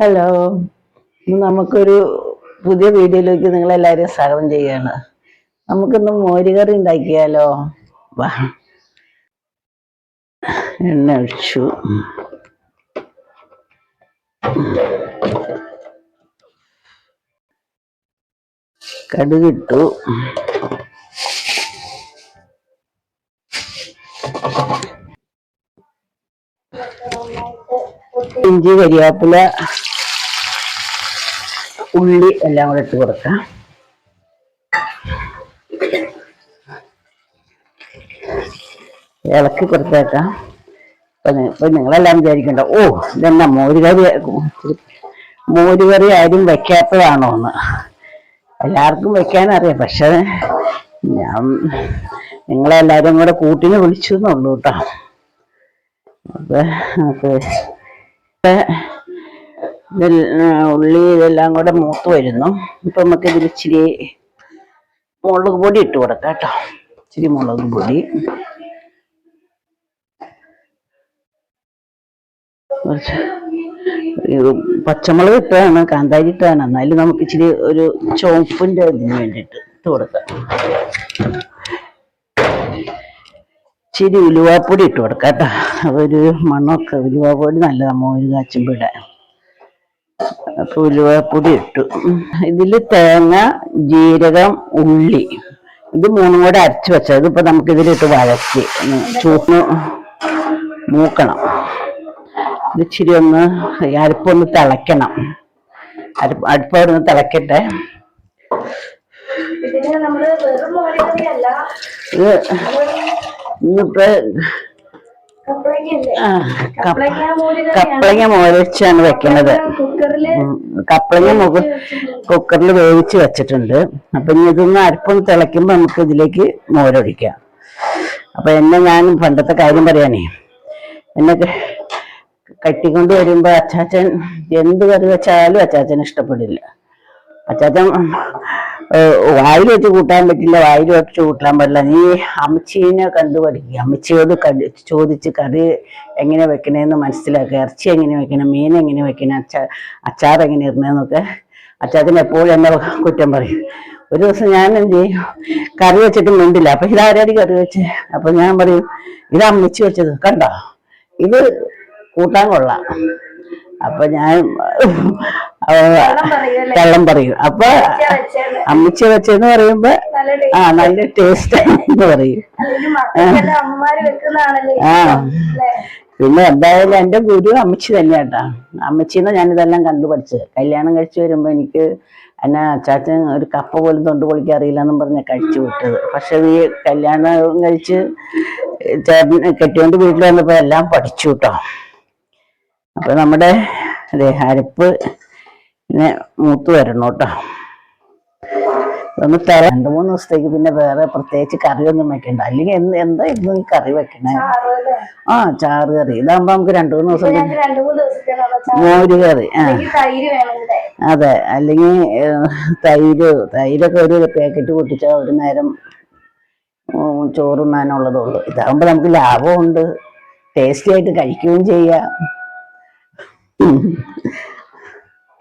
Hello നമുക്കൊരു പുതിയ വീഡിയോയിലേക്ക് നിങ്ങളെല്ലാവരെയും സ്വാഗതം ചെയ്യാണ് നമുക്കിന്ന് മോരുകറി ഉണ്ടാക്കിയാലോ? വാ. എണ്ണ ഒഴിച്ചു. കടുകിട്ടു ഇഞ്ചി കരിയാപ്പില ഉള്ളി എല്ലാം കൂടെ ഇട്ട് കൊടുക്കാം. ഇളക്കി കൊടുത്തേക്കാം. ഇപ്പൊ നിങ്ങളെല്ലാം വിചാരിക്കണ്ട. ഓ ഇതെന്നാ മോരുകറി മോരുകറി ആരും വെക്കാത്തതാണോ എന്ന്. എല്ലാവർക്കും വെക്കാനറിയാം. പക്ഷെ ഞാൻ നിങ്ങളെല്ലാരും കൂടെ കൂട്ടിന് വിളിച്ചു എന്നുള്ളൂ കേട്ടോ. അപ്പൊ ഉള്ളി ഇതെല്ലാം കൂടെ മൂത്ത് വരുന്നു. ഇപ്പൊ നമുക്ക് ഇതിൽ ഇച്ചിരി മുളക് പൊടി ഇട്ട് കൊടുക്കാം കേട്ടോ. ഇച്ചിരി മുളക് പൊടി. കുറച്ച് പച്ചമുളക് ഇട്ടതാണ് കാന്താരി ഇട്ടതാണ്. എന്നാലും നമുക്ക് ഇച്ചിരി ഒരു ചുവപ്പിന്റെ ഇതിന് വേണ്ടിയിട്ട് ഇട്ട് കൊടുക്കാം. ഇച്ചിരി ഉലുവാപ്പൊടി ഇട്ട് കൊടുക്കാം കേട്ടോ. അതൊരു മണമൊക്കെ ഉലുവാപ്പൊടി നല്ലതാണ് മോര് കാച്ചുമ്പോൾ ഇടാൻ ഉലുവാപ്പൊടി ഇട്ടു ഇതിൽ തേങ്ങ ജീരകം ഉള്ളി. ഇത് മൂന്നും കൂടെ അരച്ചു വെച്ചത് ഇതിപ്പോ നമുക്ക് ഇതിലിട്ട് വഴറ്റി ചൂട് ചൂട്ടിന് മൂക്കണം. ഇത് ഇച്ചിരി ഒന്ന് അരിപ്പൊന്ന് തിളയ്ക്കണം. അരിപ്പ് അടുപ്പവിടെ ഒന്ന് തിളക്കട്ടെ. ഇത് ഇന്നിപ്പോ കപ്പളങ്ങ മോരച്ചാണ് വെക്കുന്നത് കപ്പളങ്ങ മുഖ കുക്കറിൽ വേവിച്ച് വെച്ചിട്ടുണ്ട്. അപ്പൊ ഇനി ഇതൊന്ന് അരപ്പൊന്ന് തിളയ്ക്കുമ്പോ നമുക്ക് ഇതിലേക്ക് മോരൊഴിക്കാം. അപ്പൊ എന്നെ ഞാൻ പണ്ടത്തെ കാര്യം പറയാനേ എന്നെ കട്ടിക്കൊണ്ട് വരുമ്പോ അച്ചാച്ചൻ എന്ത് കറി വെച്ചാലും അച്ചാച്ചൻ ഇഷ്ടപ്പെടില്ല. അച്ചാച്ചൻ വായിൽ വെച്ച് കൂട്ടാൻ പറ്റില്ല വായിൽ വെച്ച് കൂട്ടാൻ പറ്റില്ല. നീ അമ്മച്ചീനെ കണ്ടു പഠിക്കുക അമ്മച്ചിയോട് ചോദിച്ച് കറി എങ്ങനെ വെക്കണേന്ന് മനസ്സിലാക്കുക ഇറച്ചി എങ്ങനെ വെക്കണം മീൻ എങ്ങനെ വെക്കണം അച്ചാ അച്ചാർ എങ്ങനെ ഇടണേന്നൊക്കെ അച്ചാത്തിന് എപ്പോഴും എന്നെ കുറ്റം പറയും. ഒരു ദിവസം ഞാൻ എന്ത് ചെയ്യും? കറി വെച്ചിട്ട് മിണ്ടില്ല. അപ്പൊ ഇതാരാടി കറി വെച്ച്? അപ്പൊ ഞാൻ പറയും ഇത് അമ്മച്ചി വെച്ചത്. കണ്ടോ? ഇത് കൂട്ടാൻ കൊള്ളാം. അപ്പൊ ഞാൻ? കള്ളം പറയും അപ്പൊ അമ്മച്ച വെച്ചെന്ന് പറയുമ്പോ ആ നല്ല ടേസ്റ്റ് എന്ന് പറയും. ആ? പിന്നെ എന്തായാലും എന്റെ ഗുരു അമ്മച്ചി തന്നെയാട്ടാ. അമ്മച്ചിന്ന് ഞാനിതെല്ലാം കണ്ടുപഠിച്ചത് കല്യാണം കഴിച്ചു വരുമ്പോ എനിക്ക് എന്നെ അച്ചാച്ചൻ ഒരു കപ്പ പോലും തൊണ്ട് പൊളിക്കാൻ അറിയില്ല എന്നും പറഞ്ഞ കഴിച്ചു വിട്ടത്. പക്ഷെ ഈ കല്യാണം കഴിച്ച് ചേട്ടൻ കെട്ടിയോണ്ട് വീട്ടിൽ വന്നപ്പോ എല്ലാം പഠിച്ചു കേട്ടോ. അപ്പൊ നമ്മുടെ അതെ അരപ്പ് ഇങ്ങനെ മൂത്ത് വരണം കേട്ടോ. ഒന്ന് തര രണ്ടു മൂന്ന് ദിവസത്തേക്ക് പിന്നെ വേറെ പ്രത്യേകിച്ച് കറിയൊന്നും വെക്കണ്ട. അല്ലെങ്കിൽ എന്ത് എന്തായിരുന്നു ഈ കറി വെക്കണേ? ആ ചാറ് കറി. ഇതാകുമ്പോ നമുക്ക് രണ്ടു മൂന്ന് ദിവസം മോര് കറി ആ. അതെ അല്ലെങ്കിൽ തൈര് തൈരൊക്കെ ഒരു പാക്കറ്റ് പൊട്ടിച്ചാൽ ഒരു നേരം ചോറുണ്ണാനുള്ളതുള്ളൂ ഇതാകുമ്പോ നമുക്ക് ലാഭമുണ്ട് ടേസ്റ്റി ആയിട്ട് കഴിക്കുകയും ചെയ്യാം.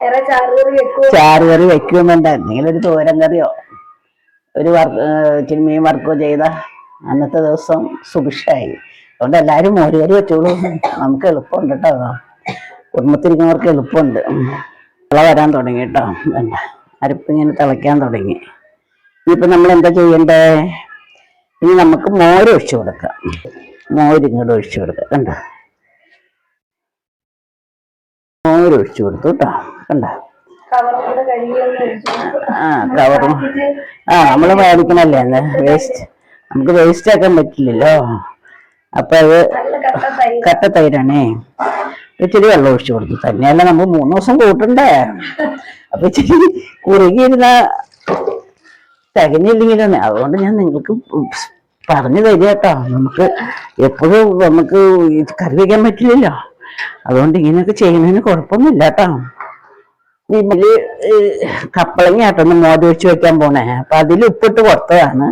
വേറെ ചാറ് കറി വെക്കുവോ ചാറ് കറി വെക്കുകയും എന്തെങ്കിലും ഒരു തോരൻ കറിയോ? ഒരു വർക്ക് ഇച്ചിരി വർക്കോ ചെയ്ത അന്നത്തെ ദിവസം സുഭിക്ഷായി അതുകൊണ്ട് എല്ലാരും മോര് കറി വെച്ചോളൂ. നമുക്ക് എളുപ്പമുണ്ട് കേട്ടോ കുടുംബത്തിരിക്കുന്നവർക്ക് എളുപ്പമുണ്ട്. തിള വരാൻ തുടങ്ങി കേട്ടോ. വേണ്ട. അരപ്പിങ്ങനെ തിളയ്ക്കാൻ തുടങ്ങി. ഇനിയിപ്പോൾ നമ്മൾ എന്താ ചെയ്യണ്ടേ? ഇനി നമുക്ക് മോര് ഒഴിച്ചു കൊടുക്കാം. മോര് ഇങ്ങോട്ട് ഒഴിച്ചു കൊടുക്കാം. കണ്ടോ? മോര് ഒഴിച്ചു കൊടുത്തു കേട്ടോ കണ്ടോ? കവറും ആ കവറും ആ നമ്മൾ മേടിക്കണല്ലേ വേസ്റ്റ് നമുക്ക് വേസ്റ്റ് ആക്കാൻ പറ്റില്ലല്ലോ. അപ്പൊ അത് കട്ട തൈര് കട്ട തൈരാണേ. ഇച്ചിരി വെള്ളം ഒഴിച്ചു കൊടുത്തു. തന്നെയല്ല നമ്മൾ മൂന്ന് ദിവസം കൂട്ടണ്ടേ? അപ്പൊ ഇച്ചിരി കുറുകിയിരുന്ന തികഞ്ഞില്ലെങ്കിലും അതുകൊണ്ട് ഞാൻ നിങ്ങൾക്ക് പറഞ്ഞു തരിക കേട്ടോ നമുക്ക് എപ്പോഴും നമുക്ക് കറി വയ്ക്കാൻ പറ്റില്ലല്ലോ. അതുകൊണ്ട് ഇങ്ങനെയൊക്കെ ചെയ്യുന്നതിന് കുഴപ്പമൊന്നുമില്ല കേട്ടോ. ഇതിൽ കപ്പളങ്ങ ആട്ടൊന്ന് മോര് ഒഴിച്ച് വെക്കാൻ പോണേ. അപ്പൊ അതിൽ ഉപ്പിട്ട് കൊടുത്തതാണ്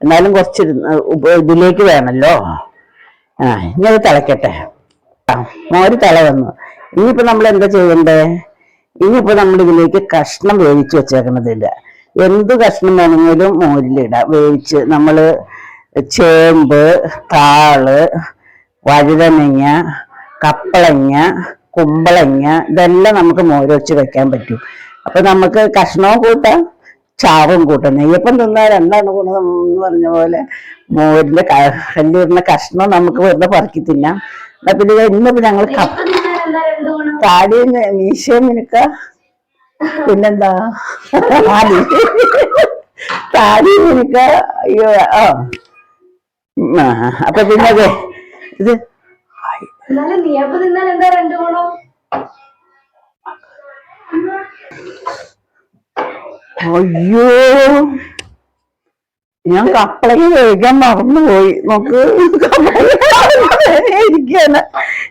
എന്നാലും കുറച്ച് ഇതിലേക്ക് വേണമല്ലോ ആ ഇനി അത് തിളക്കട്ടെ. മോര് തിള വന്നു. ഇനിയിപ്പോ നമ്മൾ എന്താ ചെയ്യണ്ടേ? ഇനിയിപ്പോ നമ്മൾ ഇതിലേക്ക് കഷ്ണം വേവിച്ച് വെച്ചേക്കണതില്ല എന്ത് കഷ്ണം വേണമെങ്കിലും മോരിലിടാം വേവിച്ച് നമ്മൾ ചേമ്പ് താൾ വഴുതനങ്ങ കപ്പളങ്ങ കുമ്പളങ്ങ ഇതെല്ലാം നമുക്ക് മോരൊഴിച്ച് വെക്കാൻ പറ്റും. അപ്പൊ നമുക്ക് കഷ്ണവും കൂട്ടാം ചാവും കൂട്ടാം. നെയ്യപ്പം തിന്നാൽ എന്താണ് ഗുണം എന്ന് പറഞ്ഞ പോലെ മോരിന്റെ കല്ലിടുന്ന കഷ്ണം നമുക്ക് വെറുതെ പറക്കി തിന്നാം. പിന്നെ ഇന്നിപ്പോ ഞങ്ങൾ താടിയും താടി മീശയും മിനുക്ക. പിന്നെന്താ? താടി. താടി മിനുക്ക. അയ്യോ ആ, അപ്പൊ പിന്നെ അതെ ഇത് എന്നാലും നീ അപ്പൊ നിന്നാൽ എന്താ രണ്ടു ഗുണം? അയ്യോ. ഞാൻ കപ്പളങ്ങ കഴിക്കാൻ മറന്നുപോയി. നമുക്ക് ഇരിക്കാണ്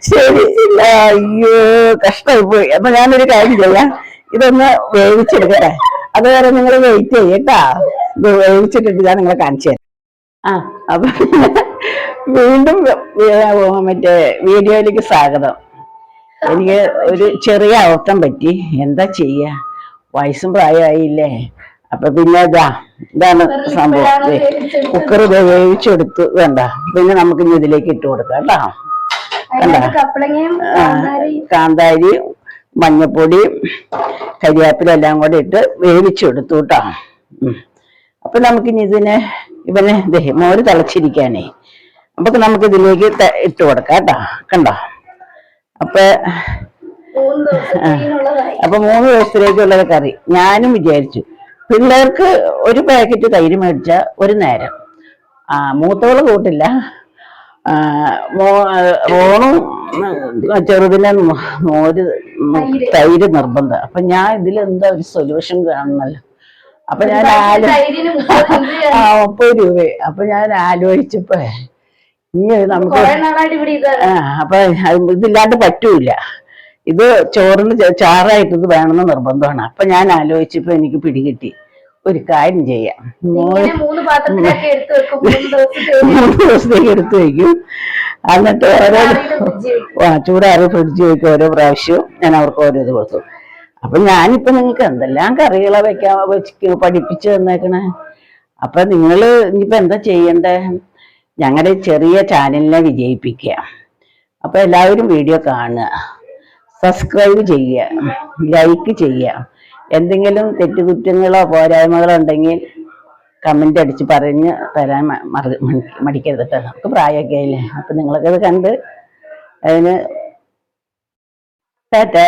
ശരി അയ്യോ കഷ്ടമായി പോയി അപ്പൊ ഞാനൊരു കാര്യം ചെയ്യാം. ഇതൊന്ന് വേവിച്ചെടുക്കട്ടെ. അതുവരെ നിങ്ങൾ വെയിറ്റ് ചെയ്യട്ടാ ഇത് വേവിച്ചിട്ടിട്ട് ഞാൻ നിങ്ങളെ കാണിച്ചു തരാം. ആ അപ്പൊ വീണ്ടും മറ്റേ വീഡിയോയിലേക്ക് സ്വാഗതം. എനിക്ക് ഒരു ചെറിയ അവസ്ഥം പറ്റി. എന്താ ചെയ്യാ? വയസ്സും പ്രായമായില്ലേ? അപ്പൊ പിന്നെ ഇതാ ഇതാണ് സംഭവം. കുക്കർ ഉപയോഗിച്ചെടുത്തു വേവിച്ചെടുത്ത് വേണ്ട. പിന്നെ നമുക്ക് ഇനി ഇതിലേക്ക് ഇട്ട് കൊടുക്കാം കേട്ടോ. കാന്താരി. മഞ്ഞപ്പൊടി കരിവേപ്പില എല്ലാം കൂടെ ഇട്ട് വേവിച്ചെടുത്തു കേട്ടോ. അപ്പൊ നമുക്കിനി ഇതിനെ ഇവനെ മോര് തിളച്ചിരിക്കാനേ. അപ്പൊ നമുക്ക് ഇതിലേക്ക് ഇട്ട് കൊടുക്കാം കേട്ടോ. കണ്ടോ? അപ്പൊ അപ്പൊ മൂന്ന് ദിവസത്തിലേക്കുള്ള കറി. ഞാനും വിചാരിച്ചു പിള്ളേർക്ക് ഒരു പാക്കറ്റ് തൈര് മേടിച്ച ഒരു നേരം. ആ മൂത്തവൾ കൂട്ടില്ല. ഓണും ചെറുതിനെ മോര് തൈര്. നിർബന്ധം. അപ്പൊ ഞാൻ ഇതിൽ എന്താ ഒരു സൊല്യൂഷൻ കാണണല്ലോ അപ്പൊ ഞാൻ ആലോ മുപ്പത് രൂപ. അപ്പൊ ഞാൻ ആലോചിച്ചപ്പോ ഇനി നമുക്ക് അപ്പൊ ഇതില്ലാണ്ട് പറ്റൂല. ഇത് ചോറിന് ചാറായിട്ട് ഇത് വേണമെന്ന് നിർബന്ധമാണ്. അപ്പൊ ഞാൻ ആലോചിച്ചപ്പോ എനിക്ക് പിടികിട്ടി. ഒരു കാര്യം ചെയ്യാം. മൂന്ന് ദിവസത്തേക്ക് എടുത്തു വെക്കും. എന്നിട്ട് ഓരോ ആ ചൂടാറി ഫ്രിഡ്ജ് വെക്കും ഓരോ പ്രാവശ്യവും. ഞാൻ അവർക്ക് ഓരോ ഇത് കൊടുത്തു. അപ്പൊ ഞാനിപ്പോ നിങ്ങൾക്ക് എന്തെല്ലാം കറികളെ വെക്കാൻ പഠിപ്പിച്ചു തന്നേക്കണേ? അപ്പൊ നിങ്ങൾ ഇനിയിപ്പോ എന്താ ചെയ്യണ്ടേ? ഞങ്ങളുടെ ചെറിയ ചാനലിനെ വിജയിപ്പിക്കുക അപ്പൊ എല്ലാവരും വീഡിയോ കാണുക. സബ്സ്ക്രൈബ് ചെയ്യുക. ലൈക്ക് ചെയ്യുക. എന്തെങ്കിലും തെറ്റുകുറ്റങ്ങളോ പോരായ്മകളോ ഉണ്ടെങ്കിൽ കമന്റ് അടിച്ച് പറഞ്ഞ് തരാൻ മടിക്കരുത് കേട്ടോ. നമുക്ക് പ്രായമൊക്കെ ആയില്ലേ? അപ്പൊ നിങ്ങളൊക്കെ അത് കണ്ട് അതിന് ടാറ്റാ.